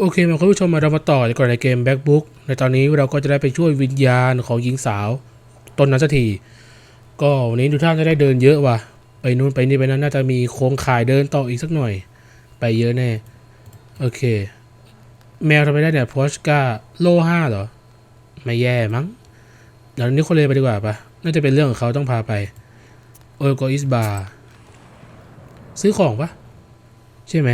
โอเคมาคุณผู้ชมมาเรามาต่อดีกว่อนในเกม Backbook ในตอนนี้เราก็จะได้ไปช่วยวิญญาณของหญิงสาวต้นนั้นสักทีก็วันนี้ดูท่าจะได้เดินเยอะว่ะ ไปนู่นไปนี่ไปนั้นน่าจะมีโครงข่ายเดินต่ออีกสักหน่อย ไปเยอะแน่ โอเค แมวทำไมได้เนี่ยพอชกาโลห้าเหรอ ไม่แย่มั้งเดี๋ยวนี้คนเลยไปดีกว่าปะน่าจะเป็นเรื่องของเขาต้องพาไปโอโกอิสบาซื้อของปะใช่ไหม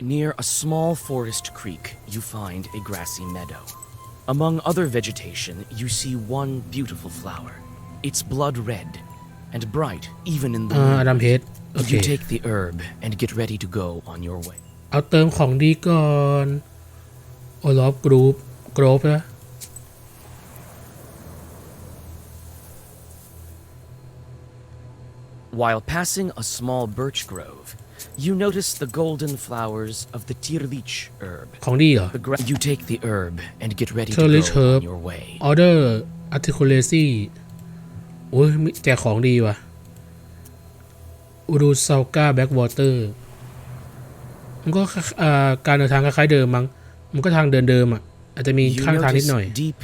Near a small forest creek, you find a grassy meadow. Among other vegetation, you see one beautiful flower. It's blood red and bright even in the อ่าอ wind. ดัมเพชรโอเค You take the herb and get ready to go on your way. เอาเติมของดีก่อนโอลอฟกรุ๊ปกรุ๊ปนะ While passing a small birch grove, you notice the golden flowers of the tirlich herb. ของดีเหรอ The gra- you take the herb and get ready to Tirlich go herb. on your way. ออเดอร์อาร์ติคูเลซี่โอ้ยมีแจกของดีว่ะอูรูซาก้าแบ็กวอเตอร์มันก็อ่าการเดินทางคล้ายๆเดิมมั้ง มันก็ทางเดินเดิมอ่ะ อาจจะมี You ข้างทางนิด notice หน่อย deep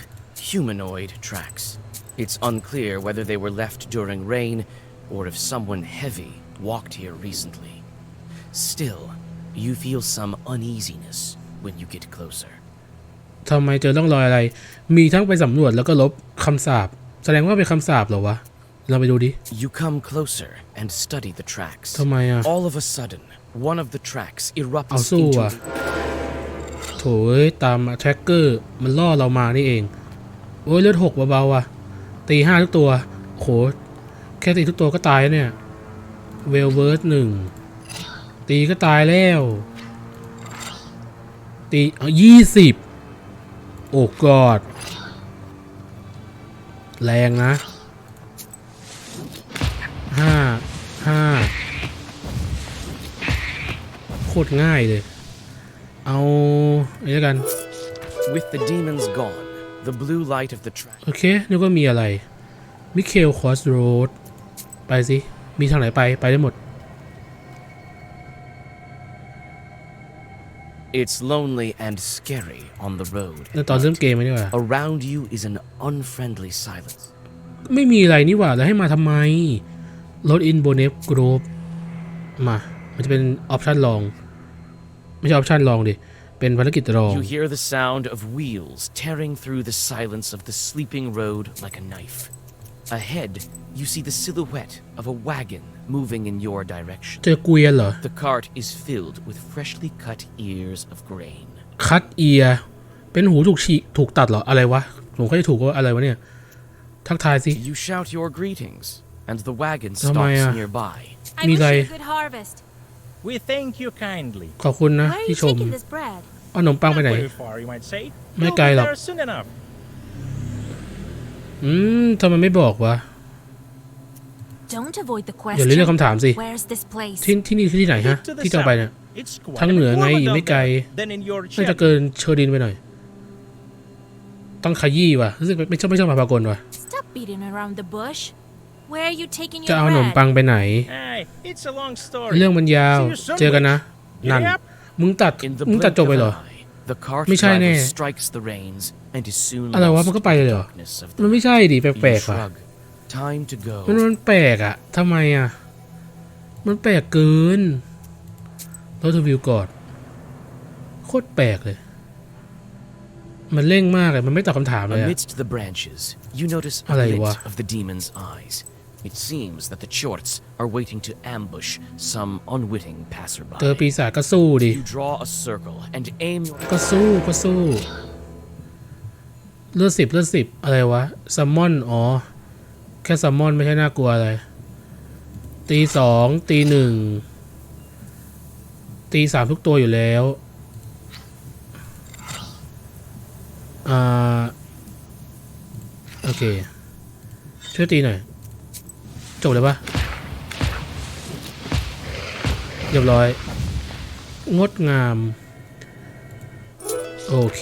humanoid tracks. It's unclear whether they were left during rain or if someone heavy walked here recently. Still, you feel some uneasiness when you get closer. ทำไมเจอร่องรอยอะไร มีทั้งไปสำรวจแล้วก็ลบคำสาปแสดงว่าเป็นคำสาปเหรอวะ เราไปดูดิ You come closer and study the tracks. ทำไมอะ All of a sudden, one of the tracks เอา erupts สู้ into อะโถเอ้ยตามแทร็กเกอร์มันล่อเรามานี่เอง โอ้ยเลือดหกเบาๆอะ ตีห้าทุกตัวโห แค่ตีทุกตัวก็ตายแล้วเนี่ย เวลเวิร์สหนึ่ง ตีก็ตายแล้ว ตีเอายี่สิบโอ้กอด แรงนะห้าห้าโคตรง่ายเลย เอาอันนี้แล้วกัน With the demons gone, the blue light of the track โอเคนึกว่ามีอะไรมิเคลคอสโรดไปสิ มีทางไหนไป ไปได้หมด It's lonely and scary on the road. แล้วตอนเริ่มเกมไหมนี่หว่า Around you is an unfriendly silence. ไม่มีอะไรนี่หว่า แล้วให้มาทำไมรถอินโบเนฟกร p มา มันจะเป็นออปชันลอง ไม่ใช่ออปชันลองดิ เป็นภารกิจรอง You hear the sound of wheels tearing through the silence of the sleeping road like a knife. Ahead, you see the silhouette of a wagon moving in your direction. เจอเกวียนเหรอ The cart is filled with freshly cut ears of grain. คัตเอีย เป็นหูถูกฉีกถูกตัดเหรอ อะไรวะ ผมก็จะถูกว่าอะไรวะเนี่ย ทักทายสิ You shout your greetings, and the wagon Tamaya. stops nearby. I Me wish you like- a good harvest. We thank you kindly. ขอบคุณนะ Where are ที่ you ชม taking this bread? เอาขนมปังไปไหน Not very far, you might say. Mấy You'll cây be lọc. there soon enough. อืมทำไมไม่บอกวะ Don't avoid the อย่าเรียก question. คำถามสิ Where's this place? ที่ที่นี่คือที่ไหนฮะ Look to the ที่จะไปเนี่ย south. It's quite ทาง a เหนือ bit ไง warmer อีก down ไม่ไกล there than in your น่าจะ shed. เกินเชอร์ดินไปหน่อย ต้องขยี้ว่ะรู้สึกไม่ชอบไม่ชอบมาพากลว่ะ Stop beating around the bush. Where are you taking จะ your เอาขนม bread? ปังไปไหน Hey, it's a long story. เรื่องมันยาว See you soon, เจอกันนะ Witch. นั่น Yep. มึงตัด In the มึงตัด blink จบ of ไป an เหรอ eye, the cart ไม่ใช่ driver แน่ strikes the reins and is soon อะไรวะ lost มันก็ไปเลยเหรอ in the darkness of มัน the ไม่ใช่ดิ You แปลกๆว่ะ shrug. Time to go. มันมันแปลกอะทำไมอะมันแปลกเกินรถทวิวก่อนโคตรแปลกเลย มันเร่งมากเลย มันไม่ตอบคำถามเลยอะ Amidst the branches, you notice a Allee, glint wa. of the demon's eyes. It seems that the Chorts are waiting to ambush some unwitting เจอ passerby. ปีศาจก็สู้ดิ You draw a circle and aim your ก็สู้ก็สู้ เลือดสิบเลือดสิบอะไรวะซัมมอนอ๋อ แค่ซัมมอนไม่ใช่น่ากลัวอะไร ตีสองตีหนึ่งตีสามทุกตัวอยู่แล้วอ่าโอเค ช่วยตีหน่อย จบเลยปะเรียบร้อย งดงาม โอเค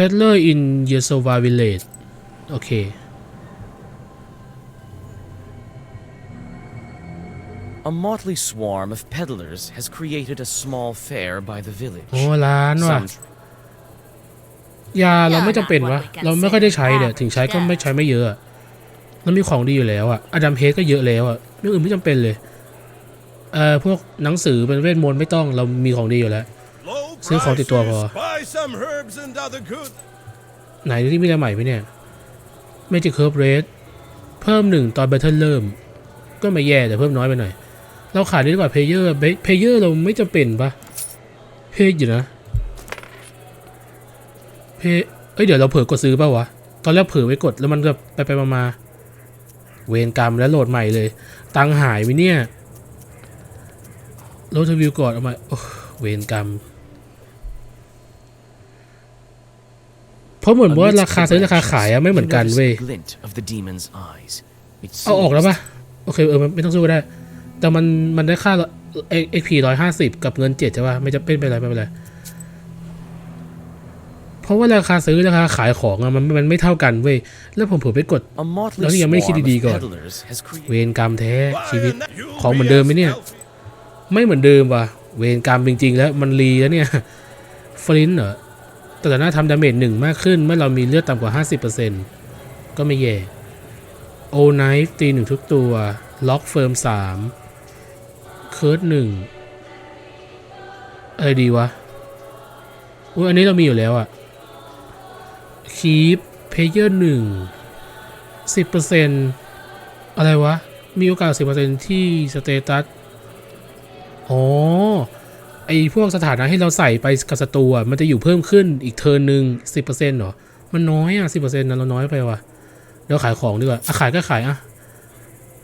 Peddler in Yesova Village โอเค A motley swarm of peddlers has created a small fair by the village. โอ้ร้านว่ะ Some ยาเราไม่จำเป็นวะเราไม่ค่อยได้ใช้เนี่ยถึงใช้ก็ไม่ใช้ไม่เยอะอะเรามีของดีอยู่แล้วอะอดัมเฮดก็เยอะแล้วอะเรื่องอื่นไม่จำเป็นเลยเอ่อพวกหนังสือเป็นเวทมนต์ไม่ต้องเรามีของดีอยู่แล้ว Low ซื้อของติดตัวพอ prices, buy some herbs and other goods. ไหนดูที่มีอะไรใหม่ไหมเนี่ย Magic Herb Rate เพิ่มหนึ่งตอน Battle เริ่ม ก็ไม่แย่แต่เพิ่มน้อยไปหน่อย เราขายดีกว่า Player Player เราไม่จำเป็นปะเพจอยู่นะเพจเอ้ยเดี๋ยวเราเผลอกดซื้อเปล่าวะ ตอนแรกเผลอไว้กดแล้วมันก็ไปไปมามาเวรกรรมแล้วโหลดใหม่เลย ตังค์หายไหมเนี่ยโหลดรีวิวก่อนเอามาโอ้เวรกรรม เพราะเหมือนว่า amidst ราคา the ซื้อราคาขายอะ branches, ไม่เหมือนกัน you เว้ย notice a glint of the demon's eyes. It เอาออกแล้ว seems ปะโอเคเออมันไม่ต้องสู้ก็ได้ แต่มันมันได้ค่าเอ็กพีร้อยห้าสิบกับเงินเจ็ดใช่ปะไม่จะเป็นไปนไรไม่เป็นไรเพราะว่าราคาซื้อราคาขายของอะมันมันไม่เท่ากันเว้ยแล้วผมเผื่อไปกด A motley แล้วนี่ยังไม่ได้คิด swarm of ดีๆก่อน peddlers has เว created รกรรมแท้ชีวิต Buy and you'll ของเหมือน be เดิม a ไหมเนี่ย stealthy ไม่เหมือนเดิมว่ะเวรกรรมจริงๆ แล้วมันรีแล้วเนี่ยฟลินต์เหรอ แต่หน้าทำดาเมจหนึ่งมากขึ้นเมื่อเรามีเลือดต่ำกว่า 50%ก็ไม่แย่โอไนฟ์ตีหนึ่งทุกตัว ล็อกเฟิร์มสามเคิร์ดหนึ่งอะไรดีวะอุ้ยอันนี้เรามีอยู่แล้วอะคีปเพเยอร์หนึ่งสิบเปอร์เซ็นอะไรวะ มีโอกาสสิบเปอร์เซ็นที่สเตตัส อ๋อ ไอ้พวกสถานะที่เราใส่ไปกับศัตรูอะมันจะอยู่เพิ่มขึ้นอีกเทิร์นหนึ่งสิบเปอร์เซ็นต์หรอ มันน้อยอะสิบเปอร์เซ็นต์นะเราน้อยไปว่ะเดี๋ยวขายของดีกว่าอะขายก็ขายอะ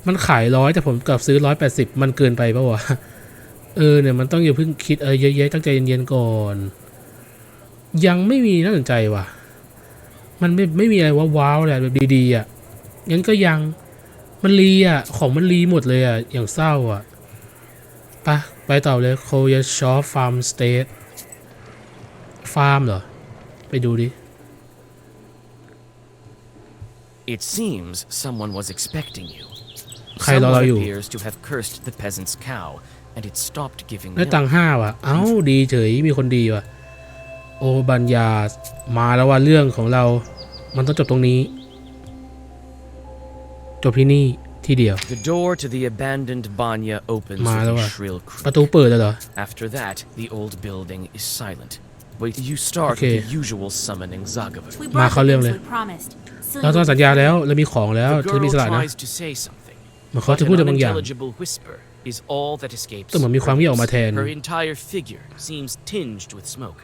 มันขายร้อยแต่ผมกับซื้อร้อยแปดสิบมันเกินไปปะวะเออเนี่ยมันต้องอย่าเพิ่งคิดอะไรเยอะๆตั้งใจเย็นๆก่อน ยังไม่มีน่าสนใจว่ะ มันไม่ไม่มีอะไรว้าวๆเลยอะแบบดีๆอะงั้นก็ยังมันรีอะ ของมันรีหมดเลยอะอย่างเศร้าอะปะ ไปต่อเลยโคยชอฟาร์มสเตทฟาร์มเหรอ ไปดูดิ It seems someone was expecting you. ใครรอเรา Someone อยู่ appears to have cursed the peasant's cow, and it stopped giving ได้ milk. ตังค์ห้าว่ะ เอ้าดีเฉยมีคนดีว่ะ โอบัญญามาแล้วว่าเรื่องของเรา มันต้องจบตรงนี้ จบที่นี่ ที่เดียว The door to the abandoned banya opens Ma with đâu a à? shrill ประ creak. ตูเปิดแล้วเหรอ After that, the old building is silent. But you start Okay. the usual summoning Zagava. We Ma brought khao the liêng things lên. we promised. Soon เราต้อง you'll สัญญาแล้วเรามีของแล้ว The จะมี girl สละนะ tries to say something, เหมือนเขา but จะพูด an อะไรบางอย่าง unintelligible whisper is all that escapes. แต่เหมือนมีความเงียบออกมาแทน Her entire figure seems tinged with smoke.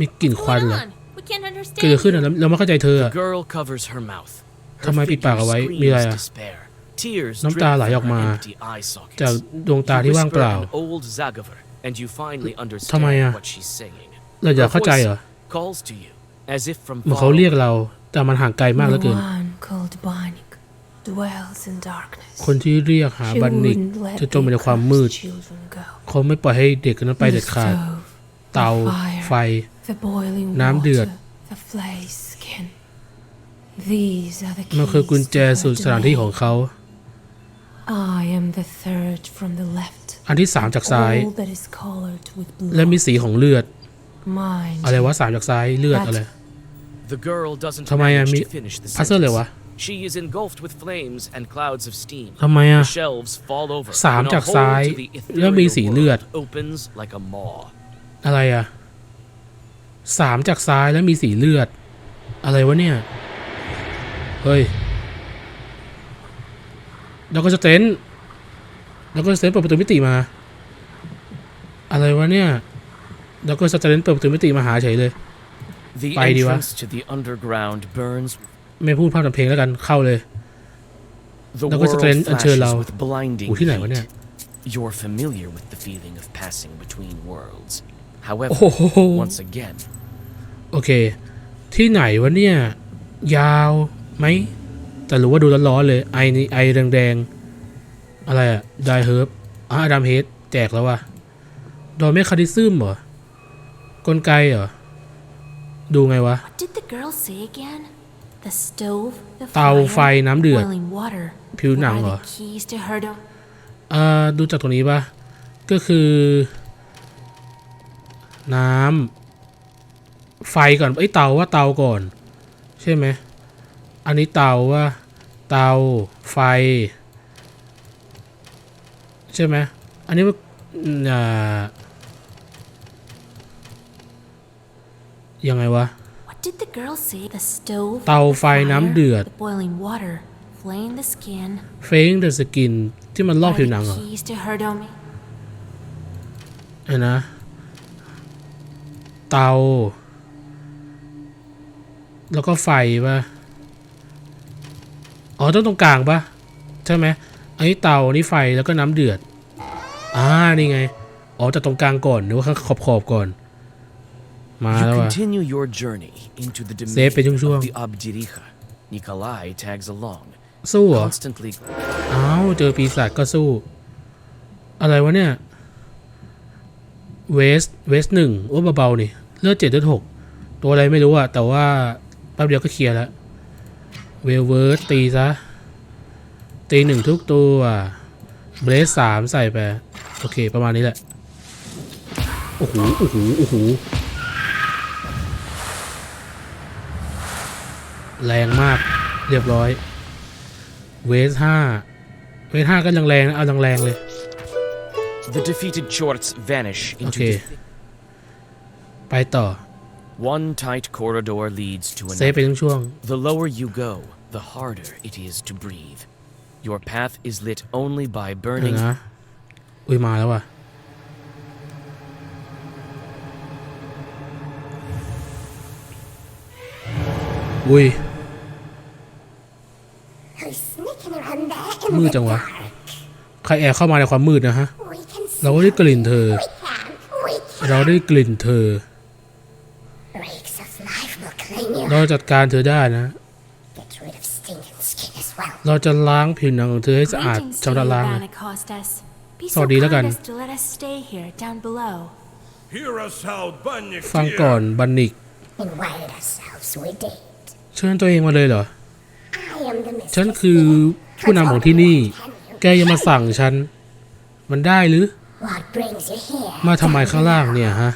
มีกลิ่น What's ควัน going เหรอ on? We can't understand เกิดอะไรขึ้น you. อะเราเราไม่เข้าใจเธอ The อะ girl covers her mouth. Her ทำไมปิดปากเอาไว้ figure มีอะไร screams อะ despair. Tears น้ำ drip ตาไหลออก from มา her empty eye จาก sockets. ดวงตา You ที่ว่างเป whisper ล่า an old Zagaver, and you finally ทำไม understand อะ what she's saying. เราอยากเข้าใจเหรอ Calls to you, as if from เหมือน far เขาเรียก away. เรา แต่มันห่างไกลมากเหลือเกิน The one called Banik dwells in darkness. คนที่เรียกหา She บันนิก wouldn't let จะจมอยู่ใน the ความมืด cursed children go. เขาไม่ปล่อยให้เด็กคนนั้นไป The เด็ดขาด stove, เตา the fire, ไฟ the boiling น้ำเดือด water, the flayed skin. These are the มันคือ keys กุญแจ to her สู่สถานที่ของ domain. เขา I am the third from the left. อันที่สามจากซ้าย All that is colored with และมี blood. สีของเลือด Mine. อะไรวะสามจากซ้ายเลือดอะไร The girl doesn't ทำไมอะ manage มี to finish the พัซเซิลเลยวะ sentence. She is engulfed with flames and clouds of steam. ทำไมอะ The shelves fall over. สาม and a จาก hole ซ้าย to the แล้วมี ethereal สีเลือด world opens like a maw. อะไรอะสามจากซ้ายแล้วมีสีเลือด อะไรวะเนี่ย เฮ้ย แล้วก็สเตนแล้วก็สเตนเปิดประตูมิติมา อะไรวะเนี่ยแล้วก็สเตนเปิดประตูมิติมาหาเฉยเลย The Phải đi quá. entrance to the underground burns. ไม่พูดภาพทำเพลงแล้วกันเข้าเลย The Đâu có world strength anh chưa flashes lâu. with blinding Ủa, thế này quá nè. heat. You're familiar with the feeling of passing between worlds. However, โอ้โห once again, โอเค ที่ไหนวะเนี่ย ยาวไหม แต่รู้ว่าดูร้อนๆเลย ไอนี่ไอแดงๆ อะไรอะไดเฮิร์บอะอดัมเฮดแจกแล้ววะดอยเมคคาดิซึมเหรอกลไกเหรอ ดูไงวะ What did the girl say again? The stove, the เตา fire, ไฟน้ำเดือด boiling water. ผิวหนัง What เหร are อ the keys to her do- อ่าดูจากตรงนี้ปะก็คือ น้ำไฟก่อนไอ้ยเตาว่าเตาก่อน ใช่ไหมอันนี้เตาว่า เตา ไฟ ใช่ไหมอันนี้ว่าอืมอ่ายังไงวะ What did the girl say? The stove, เตา the ไฟน้ำเดือด the boiling water, flaying the skin, เฟงเดอะสกินที่มันลอก are ผิว the หนังเหรอ keys to her domain. ไอ้นะ เตา แล้วก็ไฟปะ อ๋อต้องตรงกลางปะใช่ไหมอันนี้เตาอันนี้ไฟแล้วก็น้ำเดือดอ่านี่ไงอ๋อจากตรงกลางก่อนหรือว่าข้างขอบขอบๆก่อนมา You แล้วว่ะ continue your journey into the Save domain ไปช่วงๆ of the Abdiricha. Nikolai tags along, สู้เหรอ constantly อ้าวเจอปีศาจก็สู้ อะไรวะเนี่ยเวสเวสหนึ่งโอ้เบาๆนี่เลือดเจ็ดเลือดหกตัวอะไรไม่รู้อะแต่ว่าแป๊บเดียวก็เคลียร์แล้ว เวลเวิร์สตีซะ ตีหนึ่งทุกตัวเบรสสามใส่ไป โอเค ประมาณนี้แหละ โอ้โห โอ้โห โอ้โห แรงมากเรียบร้อย เวสห้าเวสห้าก็ยังแรงนะเอาแรงๆเลย the defeated Chorts vanish into Okay. the ไปต่อ One tight corridor leads to เซฟไป another. ทั้งช่วง The lower you go, the harder it is to breathe. Your path is lit only by เดี๋ยว burning นะ อุ้ยมาแล้วว่ะ อุ้ย Who's sneaking around there in มืด the จังวะ dark? ใครแอบเข้ามาในความมืดนะฮะ We can เราได้กลิ่นเธอ we can, we can. เราได้กลิ่นเธอ Reeks of life will clean you. เราจัดการเธอได้นะ Get rid of stinking skin as well. เราจะล้างผิวหนังของเธอให้สะอาด Greetings to ชำระ you, ล้างนะ Rana Costas. Be so สวัสดีแล้วกัน kind as to let us stay here down below. Hear us out, Banyak ฟังก่อนบันนิก Invited ourselves, we did. เชิญตัวเองมาเลยเหรอ I am the ฉัน mistress คือผู้นำของที่นี่ แกยังมาสั่งฉัน มันได้หรือ What brings you here? มาทำไมข้างล่างเนี่ยฮะ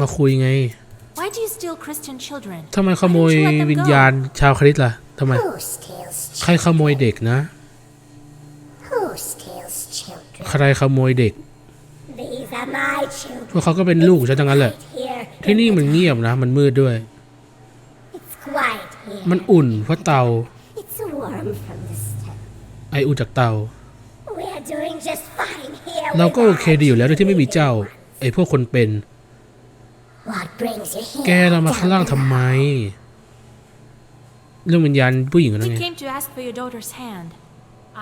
มาคุยไง Why do you steal Christian children? ทำไมขโมย Why don't you let them วิญ go? ญาณชาวคริสต์ล่ะทำไม Who steals ใครขโมยเด็กนะ Who steals children? ใครขโมยเด็ก These are my children. พวกเขาก็เป็นลูกฉันทั้งนั้นแหละ Here, ที่นี่มันเงียบนะ มันมืดด้วย it's quiet here. มันอุ่นเพราะเตา It's warm from the stove. ไออุ่นจากเตา We are doing just fine here. เราก็โอเค without ดีอยู่แล้วโดยที่ไม่มีเจ้า ไอพวกคนเป็น What brings you here? แกเรามาข้างล่างทำไม เรื่องวิญญาณผู้หญิงคนนั้น We ไง came to ask for your daughter's hand.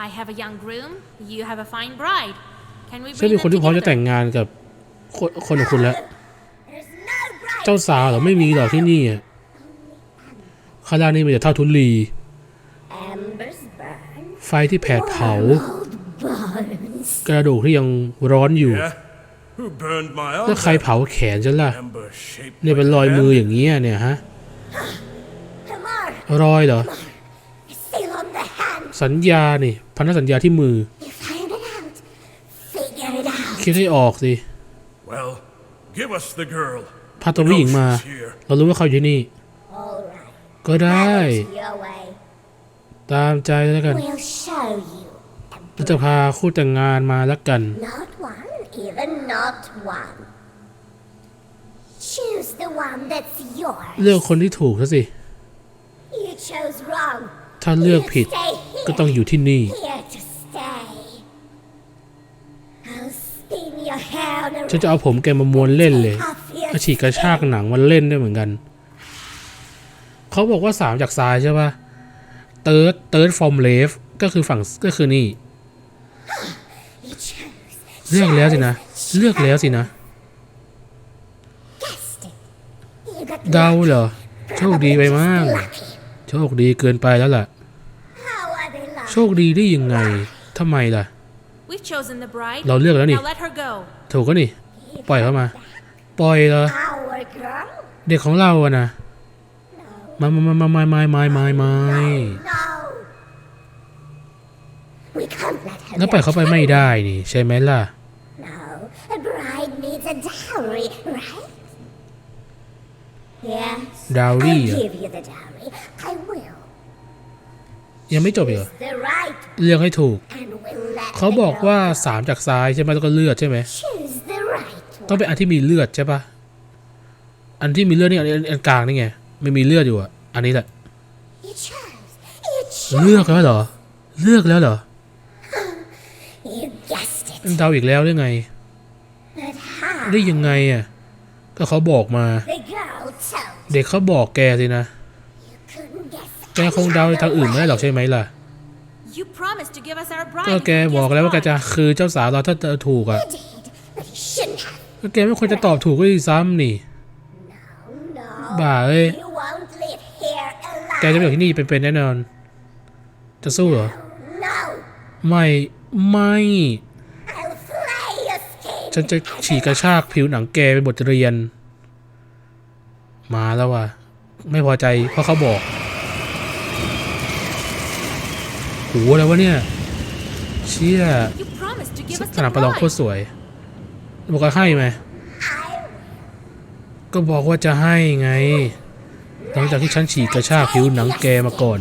I have a young groom. You have a fine bride. Can we ฉัน bring เป็นคน them ที่พร้อมจะ together? แต่งงานกับคนคนของคุณแล้ว There's no bright เจ้าสาวเหรอไม่มีหรอกที่นี่อะข้างล่างนี่มีแต่เท่าทุลี embers burn. ไฟที่แผดเผา Bones. กระดูกที่ยังร้อนอยู่ Yeah? Who burned my แล้วใคร arm? เผาแขนฉันล่ะ Ember shaped เนี่ยเป็นรอยมืออย่างเงี้ยเนี่ยฮะ Kamar, รอยเหรอ seal on the hand. สัญญานี่พันธสัญญาที่มือ You find it out. Figure it out. คิดให้ออกสิ Well, give us the girl. พาตัวผู้หญิงมา she's here. เรารู้ว่าเขาอยู่ที่นี่ All right. ก็ได้ Have it your way. ตามใจแล้วกัน We'll show you. เราจะพาคู่แต่งงานมาแล้วกัน Not one, even not one. Choose the one that's yours. เลือกคนที่ถูกซะสิ You chose wrong. ถ้าเลือกผิด Stay here. ก็ต้องอยู่ที่นี่ Here to stay. I'll spin your hair on ฉันจะเอาผมแกมาม้วนเล่นเลย off your กระฉีกกระชากหนังมันเล่นได้เหมือนกัน เขาบอกว่าสามจากซ้ายใช่ปะเติร์ดเติร์ดฟอร์มเลฟก็คือฝั่งก็คือนี่ You chose. เลือกแล้วสินะ เลือกแล้วสินะ Guessed it. You got เดาเหรอ โชคดีไป just มาก lucky. โชคดีเกินไปแล้วล่ะ How are they lucky? โชคดีได้ยังไงทำไมล่ะ We've chosen the bride. เราเลือกแล้วนี่ Now let her go. ถูกก็นี่ ปล่อยเขามา ปล่อยเหรอ Our girl? เด็กของเราอะนะมามามามามามามามามา No. We can't let her แล้วปล่อยเขาไปไม่ได้นี่ใช่ไหมล่ะ No, a bride needs a dowry, right? Yes. ดาว I'll รี่อะ give you the dowry. I will. ยังไม่จบอีกเหรอ The right, เลือกให้ถูก and we'll let เขา the บอก girl ว่าสามจากซ้ายใช่ไหมแล้วก็เลือดใช่ไหม choose the right ต้อง one. เป็นอันที่มีเลือดใช่ปะอันที่มีเลือดนี่อันอันอันกลางนี่ไงไม่มีเลือดอยู่อะ อันนี้แหละ You chose. You chose. เลือกแล้วเหรอ เลือกแล้วเหรอ You guessed it. เดาอีกแล้วได้ไง But how? ได้ยังไงอะ ก็เขาบอกมา The girl told เด็กเขาบอกแกสินะ you couldn't guess แกคงเดาในทางอื่นไม่ได้หรอกใช่ไหมล่ะ You promised to give us our bride. ก็ if แก you บอก guessed แล้วว่าแก right. จะคือเจ้าสาวเราถ้าเธอถูกอะ You did, but you shouldn't have. ก็แกไม่ควรจะตอบถูกก็ดีซ้ำนี่ No, บ้าเอ้ย you won't live here แกจะ alive. ไม่อยู่ที่นี่เป็นๆแน่นอน จะสู้เหรอ No, ไม่ ไม่ I'll flay your skin. ฉันจะฉีกกระชากผิวหนังแกเป็นบทเรียน มาแล้วว่ะ ไม่พอใจเพราะเขาบอกโหอะไรวะเนี่ย เชี่ยสนามประลองโคตรสวย บอกว่าให้ไหม ก็บอกว่าจะให้ไง หลังจากที่ฉันฉีกกระชากผิวหนังแกมาก่อน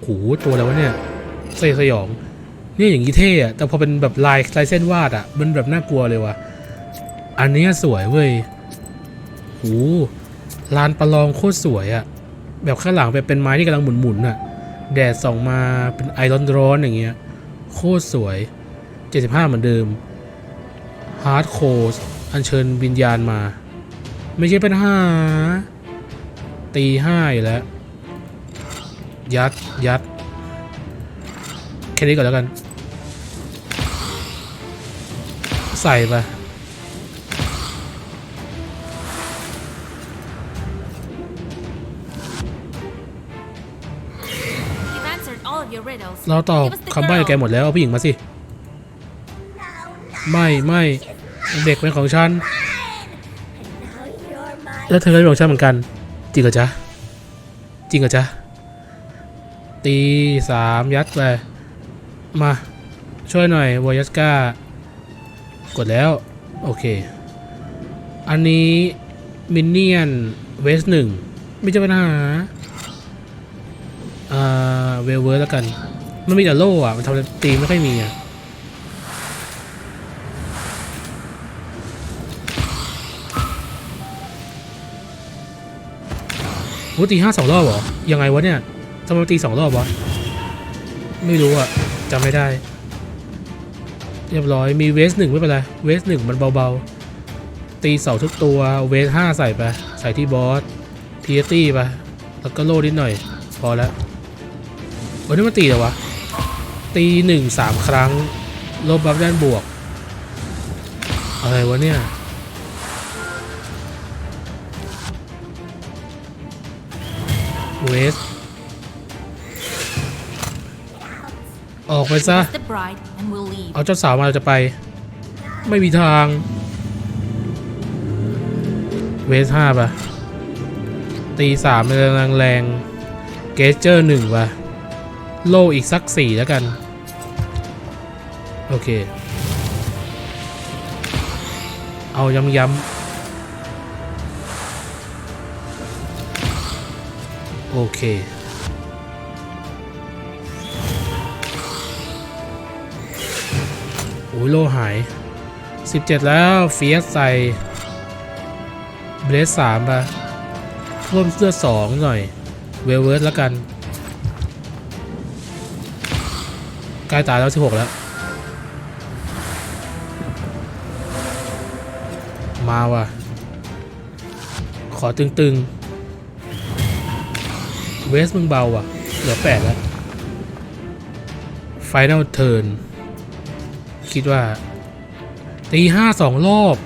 โหตัวอะไรวะเนี่ยเสยสยอง เนี่ยอย่างนี้เท่อะแต่พอเป็นแบบลายลายเส้นวาดอะมันแบบน่ากลัวเลยว่ะ อันนี้สวยเว้ยโหลานประลองโคตรสวยอะแบบข้างหลังแบบเป็นไม้ที่กำลังหมุนๆอะแดดส่องมาเป็นไอร้อนๆอย่างเงี้ย โคตรสวย 75 เหมือนเดิม ฮาร์ดโคสอัญเชิญวิญญาณมา ไม่ใช่เปัญหาตีห้าอยู่แล้ว ยัด ยัด แค่นี้ก่อนแล้วกัน ใส่ไป You've answered all of your riddles. เราตอบ Give us the คำใบ้ girl. แกหมดแล้วเอาผู้หญิงมาสิ ไม่ไม่เด็กเป็นของฉัน Now you're mine. แล้วเธอก็เป็นของฉันเหมือนกัน จริงเหรอจ๊ะ จริงเหรอจ๊ะ ตีสามยัดไปมา ช่วยหน่อย วอยัสกา กดแล้ว โอเค อันนี้มินเนี่ยนเวสหนึ่งไม่ใช่ปัญหาอ่าเวลเวอร์แล้วกัน มันมีแต่โล่อะมันทำอะไรตีไม่ค่อยมีอะโหตีห้าสองรอบเหรอ ยังไงวะเนี่ยทำไมตีสองรอบวะ ไม่รู้อะจำไม่ได้ เรียบร้อยมีเวสหนึ่งไม่เป็นไรเวสหนึ่งมันเบาๆ ตีเสาทุกตัวเวสห้าใส่ไป ใส่ที่บอสพีเอตี้ไปแล้วก็โล่นิดหน่อย พอแล้ววันนี้มันตีเหรอวะ ตีหนึ่งสามครั้งลบบัฟด้านบวก อะไรวะเนี่ยเวส ออกไปซะ Give us the bride and we'll leave. เอาเจ้าสาวมาเราจะไป ไม่มีทาง เวสห้าป่ะ ตีสามแรงแรงๆเกเจอร์หนึ่งป่ะ โลอีกสักสี่แล้วกัน โอเค เอาย้ำย้ำโอเค อ้ยโลหาย 17 แล้วเฟียสใส่เบรสสามปะเพิ่มเสื้อสองหน่อย เวลเวิร์สแล้วกันใกล้ตายแล้ว 16 แล้ว มาว่ะ ขอตึงๆ เวสมึงเบาว่ะ เหลือ 8 แล้ว Final Turn คิดว่า ตีห้าสองรอบ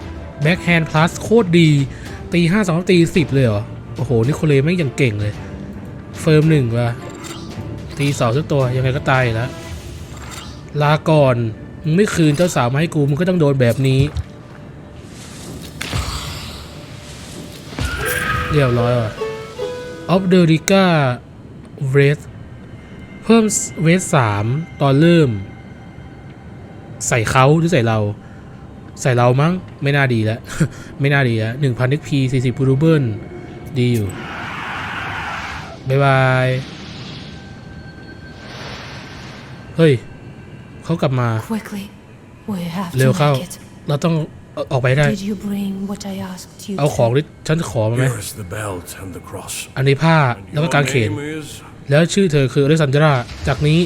แบ็คแฮนด์พลัสโคตรดี ตีห้าสองตีสิบเลยเหรอ โอ้โห นิโคเลไม่ยังเก่งเลย เฟิร์มหนึ่งว่ะ ตีสองทุกตัวยังไงก็ตายแล้ว ลาก่อนมึงไม่คืนเจ้าสาวมาให้กูมึงก็ต้องโดนแบบนี้ เรียบร้อยว่ะออฟเดริก้าเวสเพิ่มเวสสามตอนเริ่ม ใส่เขาหรือใส่เรา ใส่เรามั้ง ไม่น่าดีแล้ว ไม่น่าดีแล้วหนึ่งพัน XP สี่สิบรูเบิลดีอยู่บายบาย เฮ้ย เขากลับมา Quickly. We have เร็ว to เข้า make it. เราต้องเอาออกไปให้ได้ Did you bring what I asked you เอา to? ของที่ฉันขอมาไหม Here is the belt and the cross. อันนี้ผ้า And แล้วก็ your กางเขน name is แล้วชื่อเธอคืออเล็กซานดรา จากนี้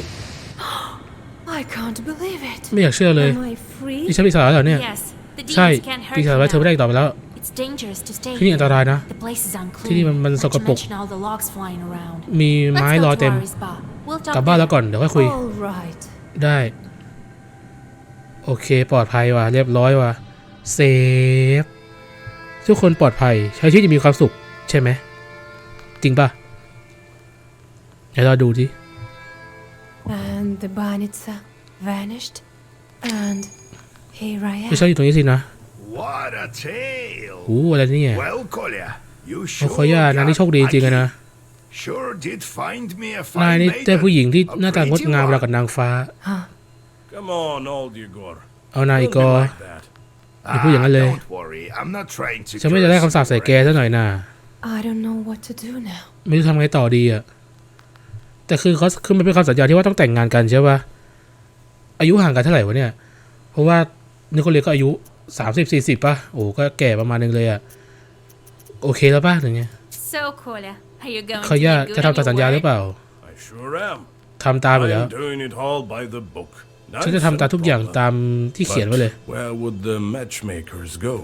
I can't believe it. ไม่อยากเชื่อเลย Am I free? นี่ฉันมีสาระเหรอเนี่ย Yes, the ใช่ demons can't ปี hurt ศาจ you ไว้เธอไม่ได้ now. อีกต่อไปแล้ว It's dangerous to stay ที่นี่อันต here. รายนะ The place is unclean. ที่นี่มันมัน Not ส to กปรก mention all the logs flying around. มีไม้ Let's ล go อย to เต็ม our spa. We'll talk กลับบ้าน there. แล้วก่อนเดี๋ยวค่อยคุย All right. ได้ โอเคปลอดภัยว่ะเรียบร้อยว่ะเซฟทุกคนปลอดภัย ใช้ชีวิตจะมีความสุข ใช่ไหม จริงป่ะเดี๋ยวเราดูดิ And the Banitsa vanished. And here I ไม่ am. ใช่อยู่ตรงนี้สินะ What a tale! โอ้อะไรเนี่ย Well, Kolya, you โอ้ sure ขอย่านางนี่โชคดีจริงๆอะนะ lucky. Sure did find me a นาย fine นี่ได้ maiden. ผู้หญิงที่ A หน้าตางด pretty งาม one. ราวกับนางฟ้า Come on, old Igor. เอานาย Don't ก็ be like that. อย่าพูดอย่างนั้นเลย Don't worry, I'm not trying to ฉันไม่จะได้ curse คำสาปใส่ you แก or ซะหน่อยน่ะ I don't know what to do now. ไม่รู้ทำไงต่อดีอะ แต่คือเขาคือมันเป็นคำสัญญาที่ว่าต้องแต่งงานกันใช่ปะ อายุห่างกันเท่าไหร่วะเนี่ย เพราะว่านิโคเลียก็อายุสามสิบสี่สิบป่ะ โอ้ก็แก่ประมาณนึงเลยอะโอเคแล้วป่ะหรือไง So, Kolya, are you going เขา to ย่า make จะ good on ทำตาม your สัญญาหรือ word? เปล่า I sure am. ทำตามไปแล้ว I'm doing it all by the book. ฉันจะทำตามทุกอย่างตามที่เขียนไว้เลย Where would the matchmakers go?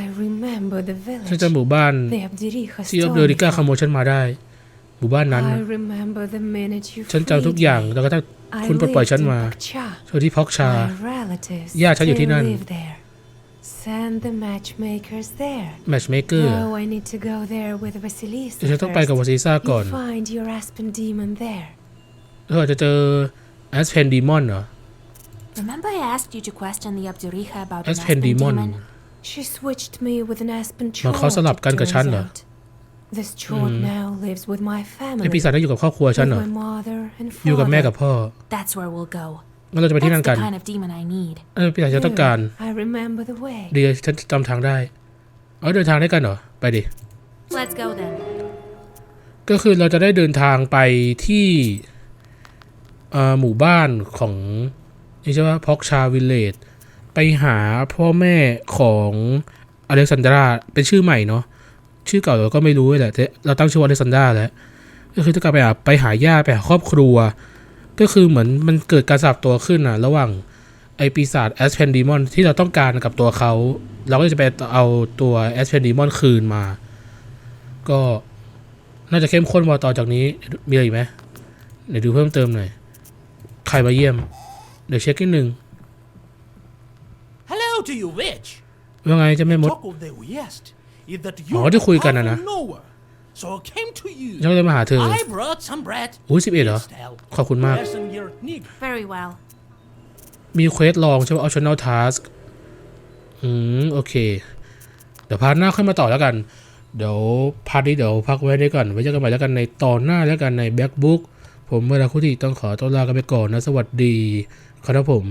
I remember the ฉัน village. จะหมู่บ้าน The Abdericha ที่อับ stole เดอ me ริก้าข from. โมยฉันมาได้ หมู่บ้านนั้น I remember the minute you ฉันจำทุก freed อย่าง me. แล้วก็ถ้า I คุณปลดปล่อย lived ฉัน in มา Pakcha. ช่วงที่พอกชา My relatives ญาติฉันอยู่ที่ still นั่น live there. Send the matchmakers there. แมทช์เมเกอร์ No, I need to go there with Vasilisa ฉันต้องไปกับวาซิซ่า first. ก่อน You find your Aspen demon there. เธออาจจะเจอแอสเพนดีมอนเหรอ Remember I asked you to question the Abduriha about an Aspen Aspen demon. demon? She switched me with an Aspen มันเขา troll. สลับกันกับฉันเหรอ This troll now lives with my ไอปี family. ศาจนั้นอยู่กับครอบครัวฉัน With เหรอ my mother and อยู่กับแม่กับ father. พ่อ That's where we'll go. งั้นเราจะไปที่นั่น That's กัน the kind of demon I need. เออปีศาจฉันต้องการ Good. I remember the way. ดีฉันจำทางได้ เอาเดินทางได้กันเหรอ ไปดิ Let's go then. ก็คือเราจะได้เดินทางไปที่เอ่อหมู่บ้านของนี่ใช่ไหมพ็อกชาวิลเลจไปหาพ่อแม่ของอเล็กซานดราเป็นชื่อใหม่เนาะ ชื่อเก่าเราก็ไม่รู้แหละแต่เราตั้งชื่อว่าอเล็กซานดราแล้วก็คือต้องการไปหาไปหาญาติไปหาครอบครัว ก็คือเหมือนมันเกิดการสลับตัวขึ้นอะระหว่างไอปีศาจแอสเพนดีมอนที่เราต้องการกับตัวเขา เราก็จะไปเอาตัวแอสเพนดีมอนคืนมา ก็น่าจะเข้มข้นพอต่อจากนี้มีอะไรอีกไหมเดี๋ยวดูเพิ่มเติมหน่อย ใครมาเยี่ยม เดี๋ยวเช็คนิดนึง Hello to you, witch. ว่าไงเจะแม่มด Talk of the West is that you อ๋อที่คุยกันน่ะ are นะ from nowhere. So I came to you. ฉันก็เลยมาหาเธอ I brought some bread. อุ้ยสิบเอ็ดเหรอ Please help ขอบคุณมาก lessen your need. Very well. มีเควสลองใช่ไหม optional task อืม โอเค เดี๋ยวพาร์ทหน้าค่อยมาต่อแล้วกัน เดี๋ยวพาร์ทนี้เดี๋ยวพักไว้ได้ก่อน ไว้เจอกันใหม่แล้วกันในตอนหน้าแล้วกันใน backbook ผมเมื่อราคุติต้องขอตัวลากันไปก่อนนะ สวัสดี ครับผม